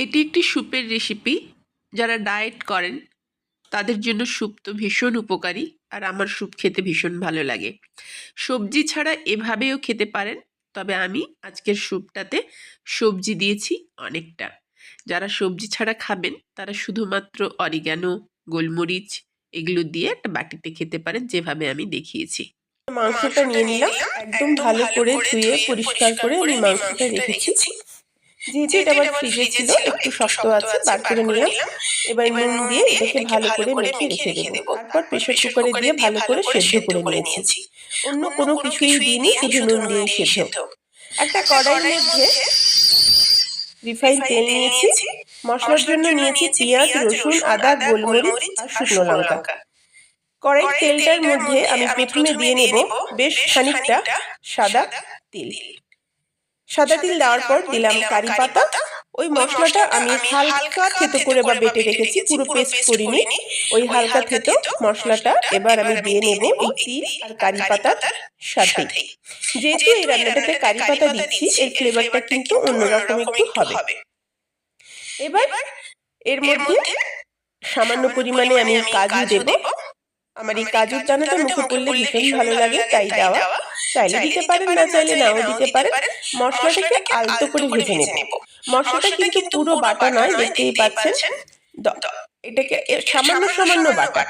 এটি একটি স্যুপের রেসিপি যারা ডায়েট করেন তাদের জন্য স্যুপ তো ভীষণ উপকারী আর আমার স্যুপ খেতে ভীষণ ভালো লাগে। সবজি ছাড়া এভাবেও খেতে পারেন তবে আমি আজকের স্যুপটাতে সবজি দিয়েছি অনেকটা। যারা সবজি ছাড়া খাবেন তারা শুধুমাত্র অরিগ্যানো গোলমরিচ এগুলো দিয়ে একটা বাটিতে খেতে পারেন যেভাবে আমি দেখিয়েছি। মাংসটা নিয়ে নিলাম একদম ভালো করে ধুয়ে পরিষ্কার করে আমি মাংসটা রেখেছি। যেহেতু এটা আমার ফ্রিজে ছিল একটু শক্ত আছে বার করে নিলাম। এবার নুন দিয়ে এটাকে ভালো করে মেখে রেখে দেবো। তারপর প্রেশার কুকারে দিয়ে ভালো করে সেদ্ধ করে নিয়েছি। অন্য কোনো কিছুই দিইনি শুধু নুন দিয়ে সেদ্ধ। একটা কড়াইয়ের মধ্যে রিফাইন তেল নিয়েছি মশলার জন্য নিয়েছি পেঁয়াজ রসুন আদা গোলমরিচ আর শুকনো লঙ্কা। কড়াই তেলটার মধ্যে আমি প্রথমে দিয়ে নেব বেশ খানিকটা সাদা তিল সাদা তিল দেওয়ার পর দিলাম কারি পাতা। ওই মশলাটা আমি হালকা থেতো করে বা বেটে রেখেছি পুরো পেস্ট করিনি। ওই হালকা থেতো মশলাটা এবার আমি দিয়ে নেব এই তিল আর কারি পাতার সাথে যেহেতু এই রান্নাটাতে কারি পাতা দিচ্ছি এর ফ্লেভারটা কিন্তু অন্যরকম একটু হবে। এবার এর মধ্যে সামান্য পরিমাণে আমি কাজু দেব। আমার এই কাজুর দানাটা মুখে করলে ভীষণ ভালো লাগে তাই দেওয়া। চাইলে দিতে পারেন না চাইলে নাও দিতে পারেন। মশলাটাকে আলতো করে ভেজে নেব। মশলাটা কিন্তু পুরো বাটা নয় দেখতেই পাচ্ছেন। এটাকে সামান্য সামান্য বাটা।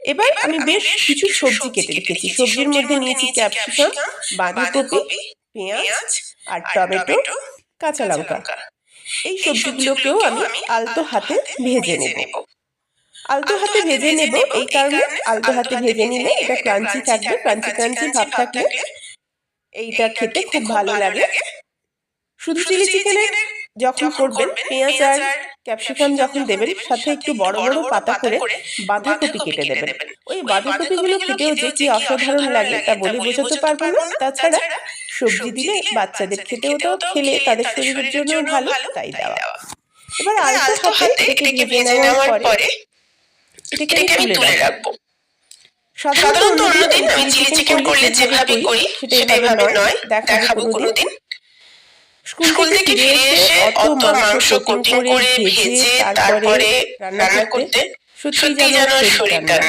এবার আমি বেশ কিছু সবজি কেটে রেখেছি সবজির মধ্যে নিয়েছি ক্যাপসিকাম বাঁধাকপি পেঁয়াজ আর টমেটো কাঁচা লঙ্কা। এই সবজিগুলোকেও আমি আলতো হাতে ভেজে নেব। আলতো হাতে ভেজে নেব এই কারণে আলতো হাতে ভেজে নিলে এটা ক্রাঞ্চি থাকবে ক্রাঞ্চি ক্রাঞ্চি ভাব থাকলে এইটা খেতে খুব ভালো লাগে। শুধু চিলি চিকেনের যখন করবেন পেঁয়াজ আর ক্যাপসিকাম যখন দেবেন সাথে একটু বড় বড় পাতা করে বাঁধাকপি কেটে দেবেন। ওই বাঁধাকপিগুলো খেতেও যে কি অসাধারণ লাগে তা বলে বোঝাতে পারব না। তাছাড়া সবজি দিলে বাচ্চাদের খেতেও তো খেলে তাদের শরীরের জন্য ভালো তাই দেওয়া এবার আলতো হাতে এটাকে ভেজে নেওয়ার পরে এটাকে আমি তুলে রাখব। সাধারণত অন্যদিন আমি চিলি চিকেন করলে যেভাবে করি সেটা এভাবে নয় দেখাবো কোনোদিন। স্কুল থেকে ফিরে এসে অত মাংস কোটিং করে ভেজে তারপরে রান্না করতে সত্যি যেন শরীর টান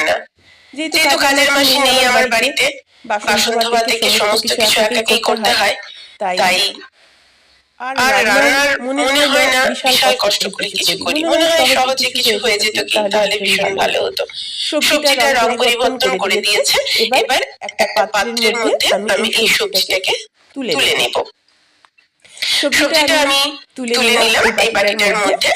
যেহেতু কাজের মাসে নেই আমার বাড়িতে বাসন ধোয়া থেকে সমস্ত কিছু একাকেই করতে হয়। তাই আর রান্নার মনে হয় না বিশাল কষ্ট করে কিছু করি। মনে হয় সহজে কিছু হয়ে যেত কি তাহলে ভীষণ ভালো হতো। সবজিটা রং পরিবর্তন করে দিয়েছে। এবার একটা পাত্রের মধ্যে আমি এই সবজিটাকে তুলে নেব। সবজিটা আমি তুলে নিলাম এই বাটিটার মধ্যে।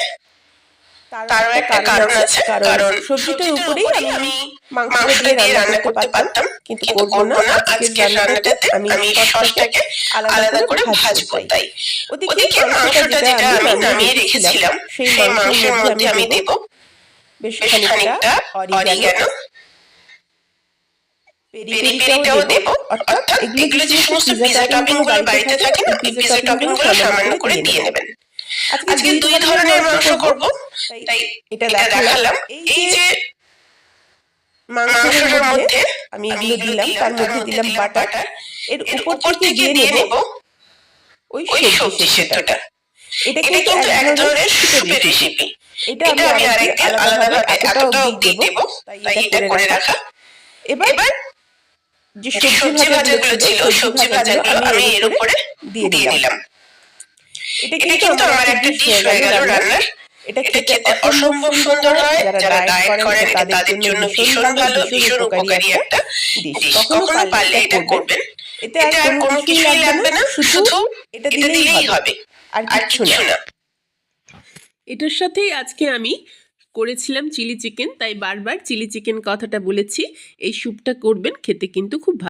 তারও একটা কারণ আছে। কারণ সবজিটার উপরেই আমি মাংসটা দিয়ে রান্না করতে পারতাম কিন্তু করব না। আজকের রান্নাটাতে আমি সসটাকে আলাদা করে ভাজবো তাই। ওদিকে মাংসটা যেটা আমি নামিয়ে রেখেছিলাম সেই মাংসের মধ্যে আমি দেব বেশ খানিকটা অরিগ্যানো পেরিপেরিটাও দেব অর্থাৎ এগুলো যে সমস্ত পিজা টপিংগুলো বাড়িতে থাকে পিজা টপিংগুলো সামান্য করে দিয়ে নেবেন। আজকে দুই ধরনের মাংস করব। তাই এটা দেখালাম। এই যে মাংসের মধ্যে আমি এগুলো দিলাম তার মধ্যে দিলাম বাটার। এর উপর থেকে দিয়ে নেব ওই সবজি সেদ্ধটা। এটা কিন্তু এক ধরনের সুপের রেসিপি এটা আমি আরেকদিন আলাদাভাবে এতটা অবধি দেব। তাই এটা করে রাখা। এবার যে সবজি ভাজাগুলো ছিল সবজি ভাজাগুলো আমি এর উপরে দিয়ে দিলাম। এটা কিন্তু আমার একটা ডিশ হয়ে গেল রান্নার। এটা খেতে অসম্ভব সুন্দর হয় যারা ডায়েট করেন তাদের জন্য ভীষণ ভালো ভীষণ উপকারী একটা ডিশ কখনো পারলে এটা করবেন। এতে আর কোনো কিছুই লাগবে না শুধু এটা দিলেই হবে। আর কিছু না। এটার সাথেই আজকে আমি করেছিলাম চিলি চিকেন তাই বারবার চিলি চিকেন কথাটা বলেছি। এই স্যুপটা করবেন খেতে কিন্তু খুব ভালো